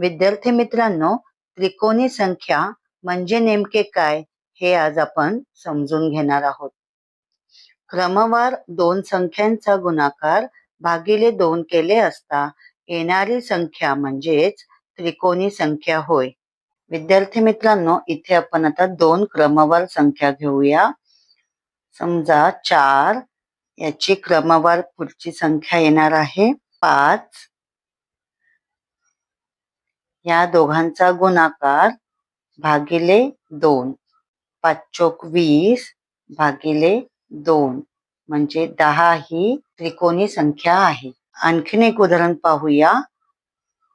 विद्यार्थी मित्रांनो त्रिकोणी संख्या म्हणजे नेमके काय हे आज आपण समजून घेणार आहोत. क्रमवार दोन संख्यांचा गुणाकार भागिले दोन केले असता येणारी संख्या म्हणजेच त्रिकोणी संख्या होय. विद्यार्थी मित्रांनो इथे आपण आता दोन क्रमवार संख्या घेऊया. समजा चार याची क्रमवार पुढची संख्या येणार आहे पाच. या दोघांचा गुणाकार भागिले दोन. पाचोक वीस भागिले दोन. म्हणजे दहा ही त्रिकोणी संख्या आहे. आणखीन एक उदाहरण पाहूया.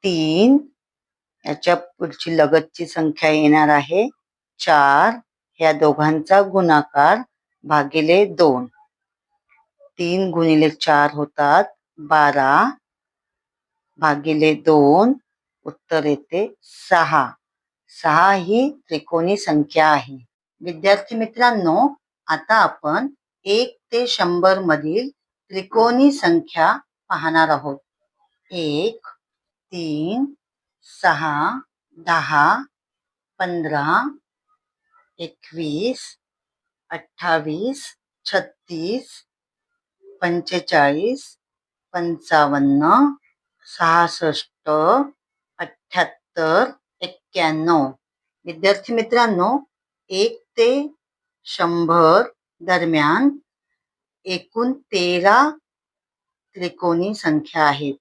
तीन. याच्या पुढची लगतची संख्या येणार आहे. चार. या दोघांचा गुणाकार भागिले दोन. तीन गुणिले चार होतात बारा. भागिले दोन. उत्तर येते सहा. सहा ही त्रिकोणी संख्या आहे. विद्यार्थी मित्रांनो आता आपण एक ते शंभर मधील त्रिकोणी संख्या पाहणार आहोत. एक तीन सहा दहा पंधरा एकवीस अठ्ठावीस छत्तीस पंचेचाळीस पंचावन्न सहासष्ट अठ्याहत्तर एक्क्याण्णव. विद्यार्थी मित्रांनो एक ते शंभर दरम्यान एकूण तेरा त्रिकोणी संख्या आहेत.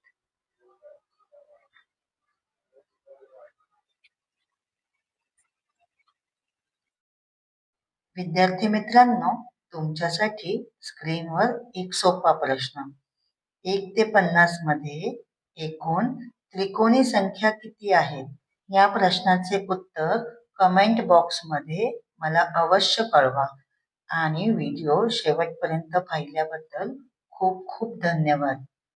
विद्यार्थी मित्रांनो तुमच्यासाठी स्क्रीनवर एक सोपा प्रश्न. एक ते पन्नासमध्ये एकूण त्रिकोणी संख्या किती आहेत या प्रश्नाचे उत्तर कमेंट बॉक्समध्ये मला अवश्य कळवा. आणि व्हिडिओ शेवटपर्यंत पाहिल्याबद्दल खूप खूप धन्यवाद.